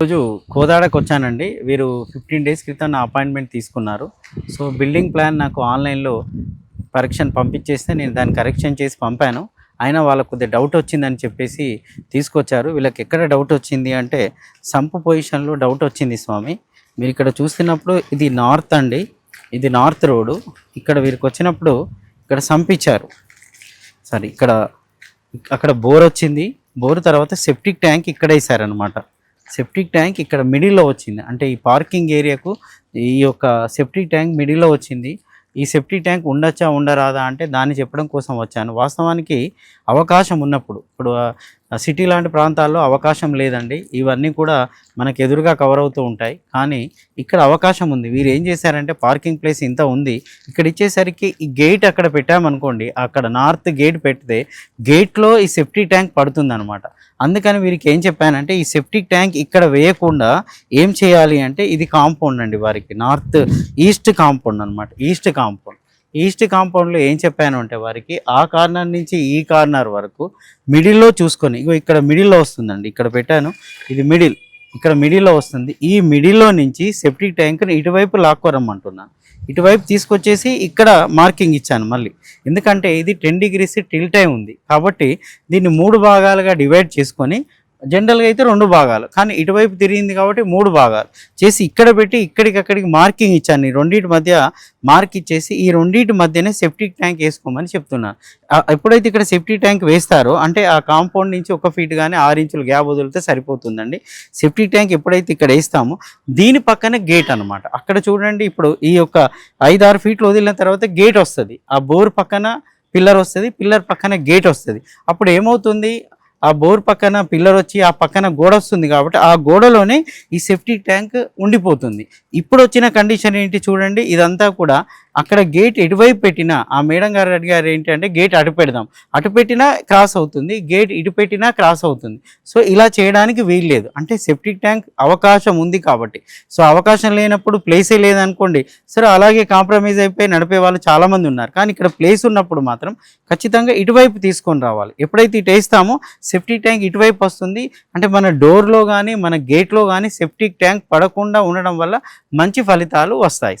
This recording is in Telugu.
రోజు కోదాడకు వచ్చానండి. వీరు ఫిఫ్టీన్ డేస్ క్రితం నా అపాయింట్మెంట్ తీసుకున్నారు. సో బిల్డింగ్ ప్లాన్ నాకు ఆన్లైన్లో కరెక్షన్ పంపించేస్తే నేను దాన్ని కరెక్షన్ చేసి పంపాను. అయినా వాళ్ళకు కొద్దిగా డౌట్ వచ్చిందని చెప్పేసి తీసుకొచ్చారు. వీళ్ళకి ఎక్కడ డౌట్ వచ్చింది అంటే సంపు పొజిషన్లో డౌట్ వచ్చింది స్వామి. మీరు ఇక్కడ చూస్తున్నప్పుడు ఇది నార్త్ అండి. ఇది నార్త్ రోడ్ ఇక్కడ వీరికి వచ్చినప్పుడు ఇక్కడ సంపించారు. సారీ ఇక్కడ అక్కడ బోర్ వచ్చింది. బోర్ తర్వాత సెప్టిక్ ట్యాంక్ ఇక్కడ వేసారనమాట సెప్టిక్ ట్యాంక్ ఇక్కడ మిడిల్లో వచ్చింది. అంటే ఈ పార్కింగ్ ఏరియాకు ఈ యొక్క సెప్టిక్ ట్యాంక్ మిడిల్లో వచ్చింది. ఈ సెప్టిక్ ట్యాంక్ ఉండొచ్చా ఉండరాదా అంటే దాన్ని చెప్పడం కోసం వచ్చాను. వాస్తవానికి అవకాశం ఉన్నప్పుడు ఇప్పుడు సిటీ లాంటి ప్రాంతాల్లో అవకాశం లేదండి. ఇవన్నీ కూడా మనకు ఎదురుగా కవర్ అవుతూ ఉంటాయి. కానీ ఇక్కడ అవకాశం ఉంది. వీరు ఏం చేశారంటే పార్కింగ్ ప్లేస్ ఇంత ఉంది. ఇక్కడ ఇచ్చేసరికి ఈ గేట్ అక్కడ పెట్టామనుకోండి అక్కడ నార్త్ గేట్ పెడితే గేట్లో ఈ సెప్టిక్ ట్యాంక్ పడుతుంది అనమాట అందుకని వీరికి ఏం చెప్పానంటే ఈ సెప్టిక్ ట్యాంక్ ఇక్కడ వేయకుండా ఏం చేయాలి అంటే ఇది కాంపౌండ్ అండి వారికి. నార్త్ ఈస్ట్ కాంపౌండ్ అనమాట ఈస్ట్ కాంపౌండ్. ఈస్ట్ కాంపౌండ్లో ఏం చెప్పాను అంటే వారికి ఆ కార్నర్ నుంచి ఈ కార్నర్ వరకు మిడిల్లో చూసుకొని ఇగో ఇక్కడ మిడిల్లో వస్తుందండి ఇక్కడ పెట్టాను ఇది మిడిల్ ఇక్కడ మిడిల్లో వస్తుంది. ఈ మిడిల్లో నుంచి సెప్టిక్ ట్యాంక్ని ఇటువైపు లాక్కోరమ్మంటున్నాను ఇటువైపు తీసుకొచ్చేసి ఇక్కడ మార్కింగ్ ఇచ్చాను మళ్ళీ. ఎందుకంటే ఇది టెన్ డిగ్రీస్ టిల్ టైం ఉంది. కాబట్టి దీన్ని మూడు భాగాలుగా డివైడ్ చేసుకొని జనరల్గా అయితే రెండు భాగాలు. కానీ ఇటువైపు తిరిగింది కాబట్టి మూడు భాగాలు. చేసి ఇక్కడ పెట్టి ఇక్కడికి అక్కడికి మార్కింగ్ ఇచ్చాను. ఈ రెండింటి మధ్య మార్క్ ఇచ్చేసి ఈ రెండింటి మధ్యనే సెప్టిక్ ట్యాంక్ వేసుకోమని చెప్తున్నాను ఎప్పుడైతే ఇక్కడ సెప్టిక్ ట్యాంక్ వేస్తారో అంటే ఆ కాంపౌండ్ నుంచి ఒక ఫీట్ కానీ ఆరు ఇంచులు గ్యాప్ వదిలితే సరిపోతుందండి. సెప్టిక్ ట్యాంక్ ఎప్పుడైతే ఇక్కడ వేస్తామో దీని పక్కనే గేట్ అన్నమాట. అక్కడ చూడండి ఇప్పుడు ఈ యొక్క ఐదు ఆరు ఫీట్లు వదిలిన తర్వాత గేట్ వస్తుంది. ఆ బోర్ పక్కన పిల్లర్ వస్తుంది పిల్లర్ పక్కన గేట్ వస్తుంది. అప్పుడు ఏమవుతుంది? ఆ బోర్ పక్కన పిల్లర్ వచ్చి ఆ పక్కన గోడ వస్తుంది కాబట్టి ఆ గోడలోనే ఈ సెఫ్టీ ట్యాంక్ ఉండిపోతుంది. ఇప్పుడు వచ్చిన కండిషన్ ఏంటి చూడండి. ఇదంతా కూడా అక్కడ గేట్ ఎటువైపు పెట్టినా ఆ మేడం గారు అడిగారు ఏంటంటే గేట్ అటు పెడదాం. అటు పెట్టినా క్రాస్ అవుతుంది గేట్ ఇటు పెట్టినా క్రాస్ అవుతుంది. సో ఇలా చేయడానికి వీలు లేదు. అంటే సెప్టిక్ ట్యాంక్ అవకాశం ఉంది కాబట్టి. సో అవకాశం లేనప్పుడు ప్లేసే లేదనుకోండి సరే అలాగే కాంప్రమైజ్ అయిపోయి నడిపే వాళ్ళు చాలామంది ఉన్నారు. కానీ ఇక్కడ ప్లేస్ ఉన్నప్పుడు మాత్రం ఖచ్చితంగా ఇటువైపు తీసుకొని రావాలి. ఎప్పుడైతే ఇటు వేస్తామో సెప్టిక్ ట్యాంక్ ఇటువైపు వస్తుంది. అంటే మన డోర్లో కానీ మన గేట్లో కానీ సెప్టిక్ ట్యాంక్ పడకుండా ఉండడం వల్ల మంచి ఫలితాలు వస్తాయి.